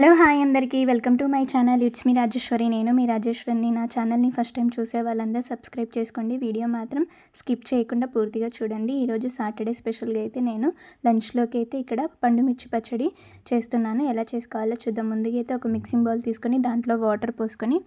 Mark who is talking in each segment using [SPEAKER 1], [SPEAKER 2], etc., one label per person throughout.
[SPEAKER 1] Hello hi అందరికీ welcome to my channel. It's me Rajeshwari. నేను మీ రాజేశ్వరిని. నా ఛానల్ని ఫస్ట్ టైం చూసే వాళ్ళందరూ సబ్స్క్రైబ్ చేసుకోండి. వీడియో మాత్రం స్కిప్ చేయకుండా పూర్తిగా చూడండి. ఈరోజు సాటర్డే స్పెషల్గా అయితే నేను లంచ్లోకి అయితే ఇక్కడ పండు మిర్చి పచ్చడి చేస్తున్నాను. ఎలా చేసుకోవాలో చూద్దాం. ముందుగా అయితే ఒక మిక్సింగ్ బౌల్ తీసుకొని దాంట్లో వాటర్ పోసుకొని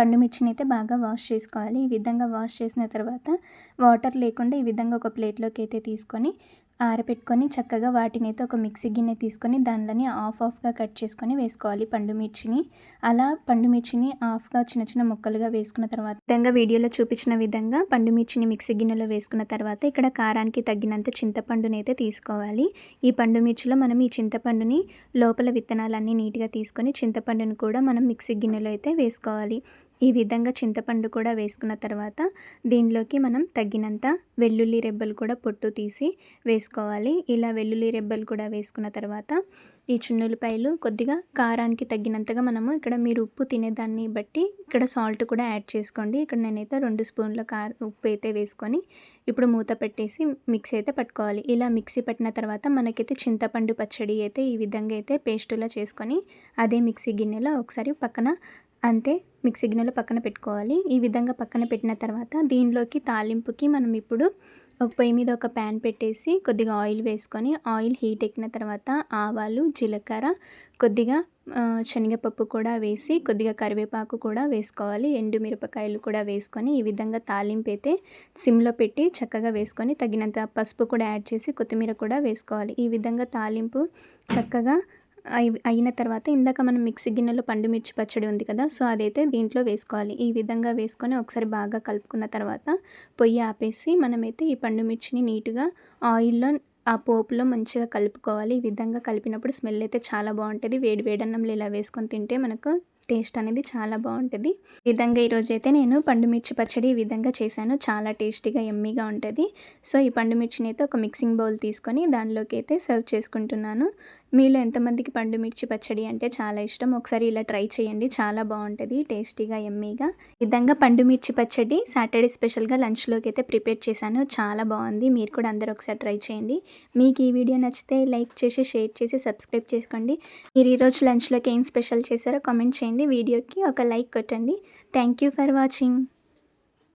[SPEAKER 1] పండుమిర్చిని అయితే బాగా వాష్ చేసుకోవాలి. ఈ విధంగా వాష్ చేసిన తర్వాత వాటర్ లేకుండా ఈ విధంగా ఒక ప్లేట్లోకి అయితే తీసుకొని ఆరబెట్టుకొని చక్కగా వాటిని అయితే ఒక మిక్సీ గిన్నె తీసుకొని దానిలోని ఆఫ్ ఆఫ్గా కట్ చేసుకొని వేసుకోవాలి పండు మిర్చిని. అలా పండు మిర్చిని ఆఫ్గా చిన్న చిన్న ముక్కలుగా వేసుకున్న తర్వాత విధంగా వీడియోలో చూపించిన విధంగా పండు మిర్చిని మిక్సీ గిన్నెలో వేసుకున్న తర్వాత ఇక్కడ కారానికి తగ్గినంత చింతపండుని అయితే తీసుకోవాలి. ఈ పండు మిర్చిలో మనం ఈ చింతపండుని లోపల విత్తనాలన్నీ నీట్గా తీసుకొని చింతపండుని కూడా మనం మిక్సీ గిన్నెలో అయితే వేసుకోవాలి. ఈ విధంగా చింతపండు కూడా వేసుకున్న తర్వాత దీనిలోకి మనం తగ్గినంత వెల్లుల్లి రెబ్బలు కూడా పొట్టు తీసి వేసుకోవాలి. ఇలా వెల్లుల్లి రెబ్బలు కూడా వేసుకున్న తర్వాత ఈ చున్నులపాయలు కొద్దిగా కారానికి తగ్గినంతగా మనము ఇక్కడ మీరు ఉప్పు తినేదాన్ని బట్టి ఇక్కడ సాల్ట్ కూడా యాడ్ చేసుకోండి. ఇక్కడ నేనైతే రెండు స్పూన్ల కార ఉప్పు అయితే వేసుకొని ఇప్పుడు మూత పెట్టేసి మిక్సీ అయితే పట్టుకోవాలి. ఇలా మిక్సీ పట్టిన తర్వాత మనకైతే చింతపండు పచ్చడి అయితే ఈ విధంగా అయితే పేస్టులా చేసుకొని అదే మిక్సీ గిన్నెలో ఒకసారి పక్కన అంతే మిక్సీ గిన్నెలో పక్కన పెట్టుకోవాలి. ఈ విధంగా పక్కన పెట్టిన తర్వాత దీనిలోకి తాలింపుకి మనం ఇప్పుడు ఒక పొయ్యి మీద ఒక ప్యాన్ పెట్టేసి కొద్దిగా ఆయిల్ వేసుకొని ఆయిల్ హీట్ ఎక్కిన తర్వాత ఆవాలు జీలకర్ర కొద్దిగా శనగపప్పు కూడా వేసి కొద్దిగా కరివేపాకు కూడా వేసుకోవాలి. ఎండు మిరపకాయలు కూడా వేసుకొని ఈ విధంగా తాలింపు అయితే సిమ్లో పెట్టి చక్కగా వేసుకొని తగినంత పసుపు కూడా యాడ్ చేసి కొత్తిమీర కూడా వేసుకోవాలి. ఈ విధంగా తాలింపు చక్కగా అయిన తర్వాత ఇందాక మనం మిక్సీ గిన్నెలో పండు మిర్చి పచ్చడి ఉంది కదా సో అదైతే దీంట్లో వేసుకోవాలి. ఈ విధంగా వేసుకొని ఒకసారి బాగా కలుపుకున్న తర్వాత పొయ్యి ఆపేసి మనమైతే ఈ పండు మిర్చిని నీట్గా ఆయిల్లో ఆ పోపులో మంచిగా కలుపుకోవాలి. ఈ విధంగా కలిపినప్పుడు స్మెల్ అయితే చాలా బాగుంటుంది. వేడి వేడన్నంలో ఇలా వేసుకొని తింటే మనకు టేస్ట్ అనేది చాలా బాగుంటుంది. ఈ విధంగా ఈరోజు అయితే నేను పండు మిర్చి పచ్చడి ఈ విధంగా చేశాను. చాలా టేస్టీగా ఎమ్మీగా ఉంటుంది. సో ఈ పండు మిర్చిని అయితే ఒక మిక్సింగ్ బౌల్ తీసుకొని దానిలోకి అయితే సర్వ్ చేసుకుంటున్నాను. మీలో ఎంతమందికి పండు మిర్చి పచ్చడి అంటే చాలా ఇష్టం? ఒకసారి ఇలా ట్రై చేయండి. చాలా బాగుంటుంది టేస్టీగా ఎమ్మీగా విధంగా పండు మిర్చి పచ్చడి సాటర్డే స్పెషల్గా లంచ్లోకి అయితే ప్రిపేర్ చేశాను. చాలా బాగుంది. మీరు కూడా అందరూ ఒకసారి ట్రై చేయండి. మీకు ఈ వీడియో నచ్చితే లైక్ చేసి షేర్ చేసి సబ్స్క్రైబ్ చేసుకోండి. మీరు ఈరోజు లంచ్లోకి ఏం స్పెషల్ చేశారో కామెంట్ చేయండి. వీడియోకి ఒక లైక్ కొట్టండి. Thank you for watching.